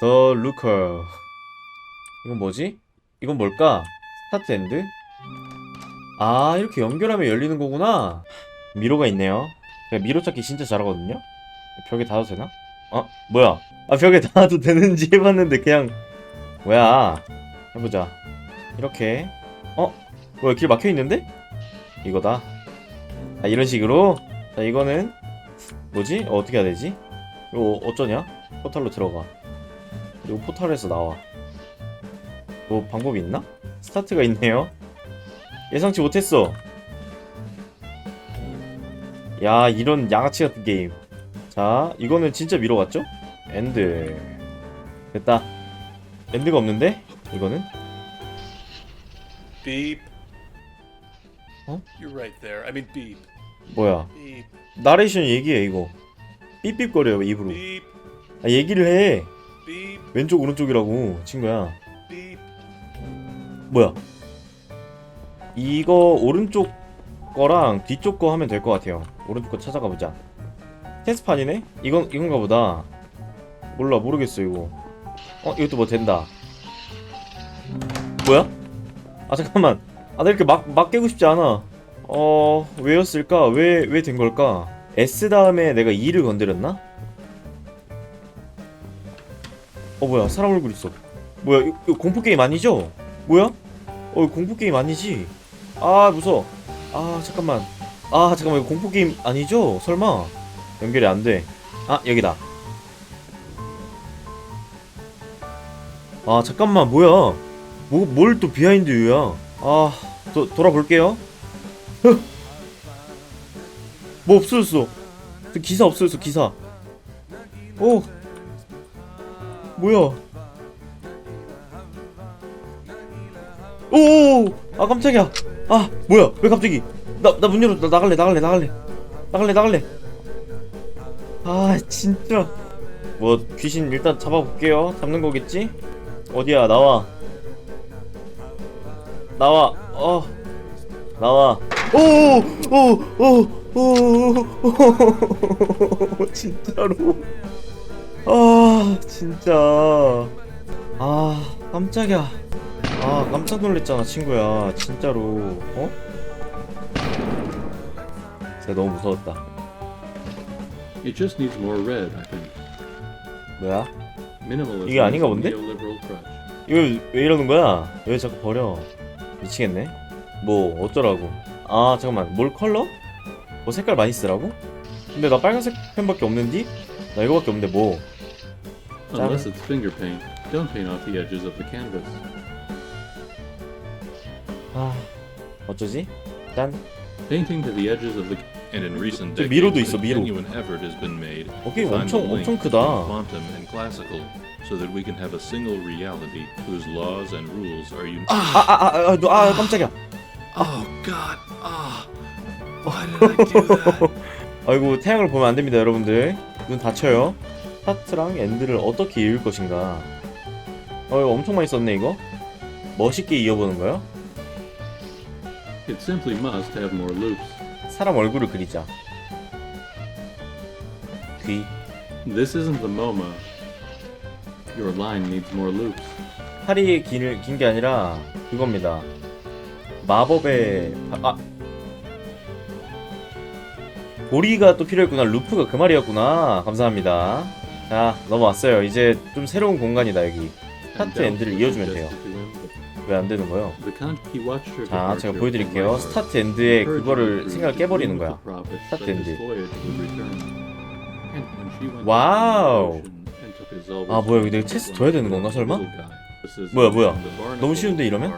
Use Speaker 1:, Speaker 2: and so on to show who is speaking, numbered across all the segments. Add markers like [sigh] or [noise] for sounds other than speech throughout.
Speaker 1: 더 루커 이건 뭐지? 이건 뭘까? 스타트 엔드? 아 이렇게 연결하면 열리는 거구나 미로가 있네요 제가 미로 찾기 진짜 잘하거든요 벽에 닿아도 되나? 어? 뭐야 아 벽에 닿아도 되는지 [laughs] 해봤는데 그냥 뭐야 해보자 이렇게 어? 뭐야 길 막혀있는데? 이거다 아 이런 식으로 자 이거는 뭐지? 어, 어떻게 해야 되지? 이거 어쩌냐? 포탈로 들어가 그리고 포탈에서 나와 뭐 방법이 있나? 스타트가 있네요 예상치 못했어 야 이런 양아치 같은 게임 자 이거는 진짜 미로 같죠? 엔드 됐다 엔드가 없는데? 이거는?
Speaker 2: Beep.
Speaker 1: Huh?
Speaker 2: You're right there. I mean beep.
Speaker 1: 뭐야
Speaker 2: Beep.
Speaker 1: 나레이션 얘기해 이거 삐삐거려요 입으로
Speaker 2: Beep.
Speaker 1: 아 얘기를 해. 왼쪽 오른쪽이라고 친구야. 뭐야 이거 오른쪽 거랑 뒤쪽 거 하면 될 것 같아요 오른쪽 거 찾아가 보자 테스트판이네? 이건 이건가 보다 몰라 모르겠어 이거 어 이것도 뭐 된다 뭐야? 아 잠깐만 아나 이렇게 막, 막 깨고 싶지 않아 어 왜였을까? 왜 왜 된 걸까? S 다음에 내가 2를 건드렸나? 어 뭐야 사람 얼굴 있어 뭐야 이거, 이거 공포 게임 아니죠? 뭐야? 어 이거 공포 게임 아니지? 아 무서워 아 잠깐만 아 잠깐만 이거 공포 게임 아니죠? 설마 연결이 안 돼. 아 여기다. 아 잠깐만 뭐야? 뭐 뭘 또 비하인드 유야? 아 도, 돌아볼게요. 헉! 뭐 없어졌어? 저 기사 없어졌어 기사. 오 뭐야? 오! 아 깜짝이야. 아 뭐야? 왜 갑자기? 나 나 문 열어. 나 나갈래 나갈래 나갈래 나갈래 나갈래. 아 진짜. 뭐 귀신 일단 잡아볼게요. 잡는 거겠지? 어디야 나와. 나와. 어. 나와. 오오오오오 진짜로. 아 진짜. 아 깜짝이야. 아 깜짝 놀랐잖아 친구야 진짜로 어? 진짜 너무 무서웠다
Speaker 3: It just needs more red, I think.
Speaker 1: 뭐야?
Speaker 3: Minimalism
Speaker 1: 이게 아닌가
Speaker 3: is a
Speaker 1: 본데?
Speaker 3: neoliberal crutch.
Speaker 1: 이거 왜 이러는 거야? 왜 자꾸 버려 미치겠네 뭐 어쩌라고 아 잠깐만 뭘 컬러? 뭐 색깔 많이 쓰라고? 근데 나 빨간색 펜밖에 없는디? 나 이거밖에 없는데 뭐
Speaker 3: Unless it's finger paint. Don't paint off the edges of the canvas.
Speaker 1: 아, 어쩌지? 짠
Speaker 3: Painting to the edges of the
Speaker 4: And in recent
Speaker 1: 저
Speaker 4: decades,
Speaker 1: 미로도 있어, 미로.
Speaker 4: genuine effort has been made
Speaker 1: 어, 게임
Speaker 4: find the
Speaker 1: 엄청
Speaker 4: link
Speaker 1: 엄청
Speaker 4: between
Speaker 1: 크다
Speaker 4: quantum and classical, so that we can have a single reality whose laws and rules are unique.
Speaker 1: 아아아아 아, 아, 깜짝이야
Speaker 4: Oh God! Ah! Why did I do that?
Speaker 1: 아이고 태양을 보면 안 됩니다 여러분들 눈 다쳐요 스타트랑 엔드를 어떻게 이을 것인가 어 이거 엄청 많이 썼네 이거 멋있게 이어보는 거요?
Speaker 3: It simply must have more loops.
Speaker 1: 사람 얼굴을 그리자 귀
Speaker 3: This isn't the MoMA. Your line needs more loops.
Speaker 1: 팔이 긴 게 아니라 그겁니다 마법의 바- 아 고리가 또 필요했구나 루프가 그 말이었구나 감사합니다 자 넘어왔어요 이제 좀 새로운 공간이다 여기 스타트 엔드를 이어주면 돼요. 왜 안 되는 거요?
Speaker 3: Her
Speaker 1: 자 제가 보여드릴게요 스타트. 엔드에 그거를 생각을 깨버리는 거야 스타트 엔드 와우. 아, 뭐야, 이거
Speaker 3: from
Speaker 1: 내가 체스 둬야 되는 건가, 설마? 뭐야, 뭐야. 너무 쉬운데, 이러면?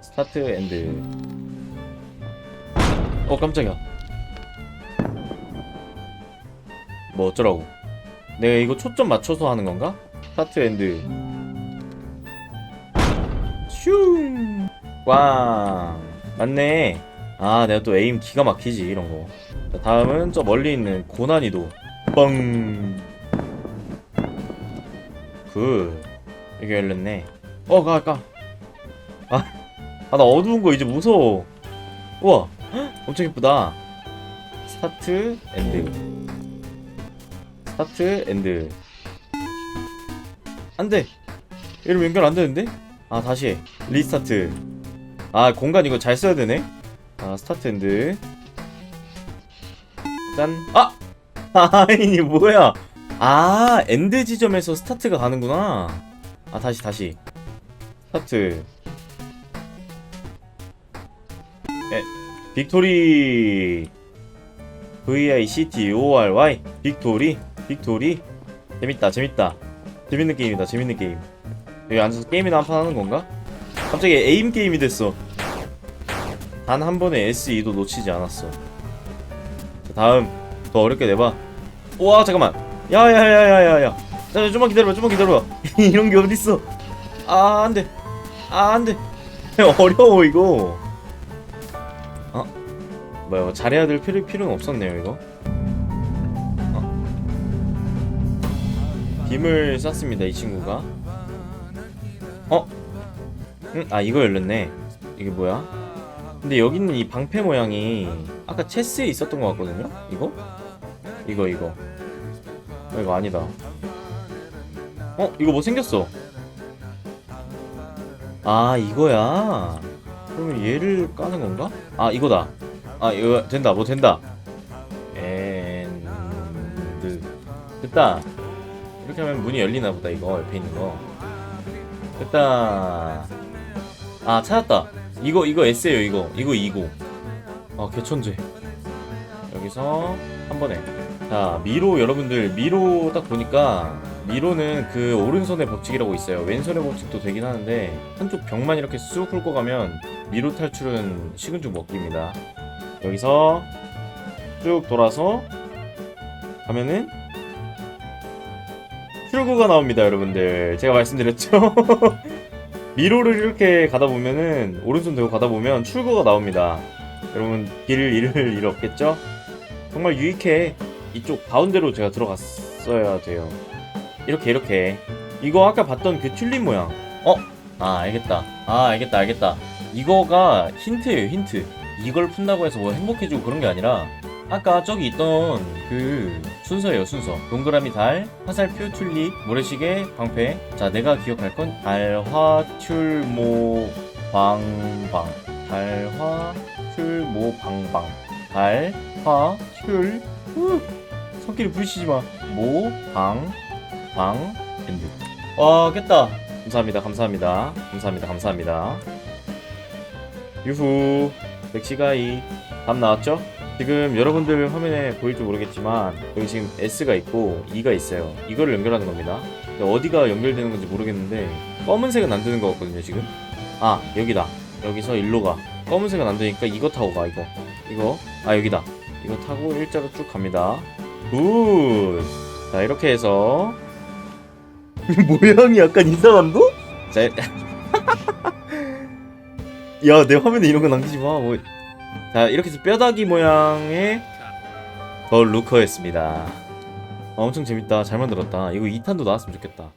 Speaker 1: 스타트 엔드 어 깜짝이야. 뭐 어쩌라고? 내가 이거 초점 맞춰서 하는 건가? 스타트 엔드. 슝꽝! 맞네. 아 내가 또 에임 기가 막히지 이런 거. 자, 다음은 저 멀리 있는 고난이도. 뻥! 굿. 여기 열렸네. 어 가까 아나 어두운 거 이제 무서워. 우와 헉, 엄청 예쁘다. 스타트 엔드. 스타트 엔드. 안 돼. 이러면 연결 안 되는데? 아 다시 해. 리스타트. 아 공간 이거 잘 써야 되네. 아 스타트 엔드. 짠 아! [laughs] 아니 뭐야. 아 엔드 지점에서 스타트가 가는구나. 아 다시 다시. 스타트 빅토리 V-I-C-T-O-R-Y 빅토리 빅토리. 재밌다 재밌다. 재밌는 게임이다 재밌는 게임. 여기 앉아서 게임이나 한 판 하는 건가? 갑자기 에임 게임이 됐어. 단 한 번에 SE도 놓치지 않았어. 자 다음. 더 어렵게 내봐. 우와 잠깐만. 야야야야야야. 자 좀만 기다려봐 좀만 기다려봐. [laughs] 이런 게 어딨어? 아 안돼. 아 안돼. [laughs] 어려워 이거. 어? 뭐야 잘해야 될 필요, 필요는 없었네요 이거 어. 빔을 쐈습니다 이 친구가 어? 응? 아 이거 열렸네 이게 뭐야? 근데 여기는 이 방패 모양이 아까 체스에 있었던 것 같거든요? 이거? 이거 이거 어, 이거 아니다 어? 이거 뭐 생겼어 아 이거야 그러면 얘를 까는 건가? 아 이거다 아 이거 된다. 뭐 된다. 엔드 됐다. 이렇게 하면 문이 열리나 보다 이거 옆에 있는 거. 됐다. 아 찾았다. 이거 이거 S예요 이거. 이거 2고. 아 개천재. 여기서 한 번에. 자 미로 여러분들 미로 딱 보니까 미로는 그 오른손의 법칙이라고 있어요. 왼손의 법칙도 되긴 하는데 한쪽 벽만 이렇게 쑥 훑고 가면 미로 탈출은 식은 죽 먹기입니다 여기서 쭉 돌아서 가면은 출구가 나옵니다 여러분들. 제가 말씀드렸죠? [laughs] 미로를 이렇게 가다 보면은 오른손 들고 가다 보면 출구가 나옵니다. 여러분 길을 잃을 일 없겠죠? 정말 유익해. 이쪽 가운데로 제가 들어갔어야 돼요. 이렇게 이렇게. 이거 아까 봤던 그 튤립 모양. 어? 아 알겠다. 아 알겠다 알겠다. 이거가 힌트예요 힌트 이걸 푼다고 해서 뭐 행복해지고 그런 게 아니라 아까 저기 있던 그 순서예요 순서. 동그라미 달 화살표 튤립 모래시계 방패. 자 내가 기억할 건 달화 튤모 방방. 달화 튤모 방방. 달화 튤 후, 손길이 부딪히지 마모방방 엔드. 와 깼다. 감사합니다 감사합니다. 감사합니다 감사합니다. 유후 렉시가이. 답 나왔죠? 지금 여러분들 화면에 보일지 모르겠지만 여기 지금 S가 있고 E가 있어요. 이거를 연결하는 겁니다. 어디가 연결되는 건지 모르겠는데 검은색은 안 되는 것 같거든요 지금. 아 여기다. 여기서 일로 가. 검은색은 안 되니까 이거 타고 가 이거. 이거. 아 여기다. 이거 타고 일자로 쭉 갑니다. 굿자 이렇게 해서. [laughs] 모양이 약간 이상한데? 자 [laughs] 야, 내 화면에 이런 거 남기지 마. 뭐. 자, 이렇게 해서 뼈다귀 모양의 더 루커였습니다. 아, 엄청 재밌다. 잘 만들었다. 이거 2탄도 나왔으면 좋겠다.